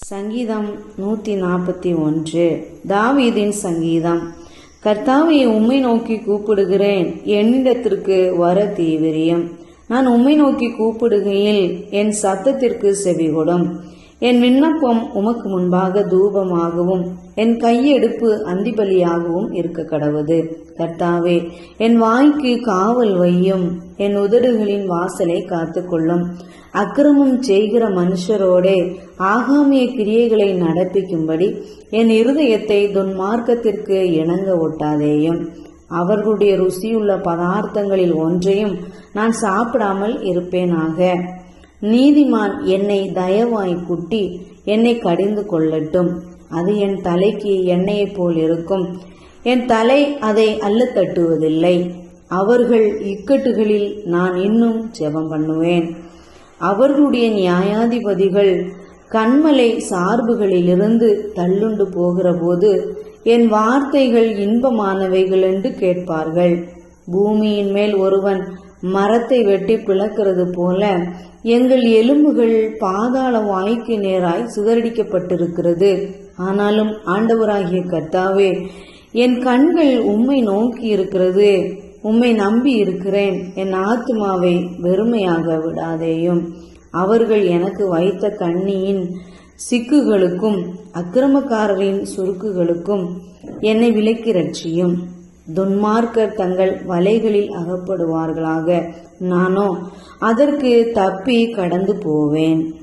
சங்கீதம் நூற்றி நாற்பத்தி ஒன்று. தாவீதின் சங்கீதம் கர்த்தாவை உம்மை நோக்கி கூப்பிடுகிறேன். என்னிடத்திற்கு வர தீவிரியம். நான் உம்மை நோக்கி கூப்பிடுகையில் என் சத்தத்திற்கு செவிகொடும். என் விண்ணப்பம் உமக்கு முன்பாக தூபமாகவும் என் கையெடுப்பு அந்திபலியாகவும் இருக்க கடவுது. கர்த்தாவே என் வாய்க்கு காவல் வையும் என் உதடுகளின் வாசலை காத்துக்கொள்ளும். அக்கிரமம் செய்கிற மனுஷரோடே ஆகாமிய கிரியைகளை நடப்பிக்கும்படி என் இருதயத்தை துன்மார்க்கத்திற்கு இணங்க ஒட்டாதேயும். அவர்களுடைய ருசியுள்ள பதார்த்தங்களில் ஒன்றையும் நான் சாப்பிடாமல் இருப்பேனாக. நீதிமான் என்னை தயவாய் குட்டி என்னை கடிந்து கொள்ளட்டும். அது என் தலைக்கு எண்ணெயைப் போல் இருக்கும். என் தலை அதை அல்ல தட்டுவதில்லை. அவர்கள் இக்கட்டுகளில் நான் இன்னும் ஜெபம் பண்ணுவேன். அவர்களுடைய நியாயாதிபதிகள் கண்மலை சார்புகளிலிருந்து தள்ளுண்டு போகிறபோது என் வார்த்தைகள் இன்பமானவைகள் என்று கேட்பார்கள். பூமியின் மேல் ஒருவன் மரத்தை வெட்டி பிளக்கிறது போல எங்கள் எலும்புகள் பாதாள வாய்க்கு நேராய் சிதறடிக்கப்பட்டிருக்கிறது ஆனாலும் ஆண்டவராகிய கர்த்தாவே என் கண்கள் உம்மை நோக்கி இருக்கிறது. உம்மை நம்பி இருக்கிறேன். என் ஆத்மாவை வெறுமையாக விடாதேயும். அவர்கள் எனக்கு வைத்த கண்ணியின் சிக்குகளுக்கும் அக்கிரமக்காரரின் சுருக்குகளுக்கும் என்னை விலக்கி ரட்சியும். துன்மார்க்கர் தங்கள் வலைகளில் அகப்படுவார்களாக. நானோ அதற்கு தப்பி கடந்து போவேன்.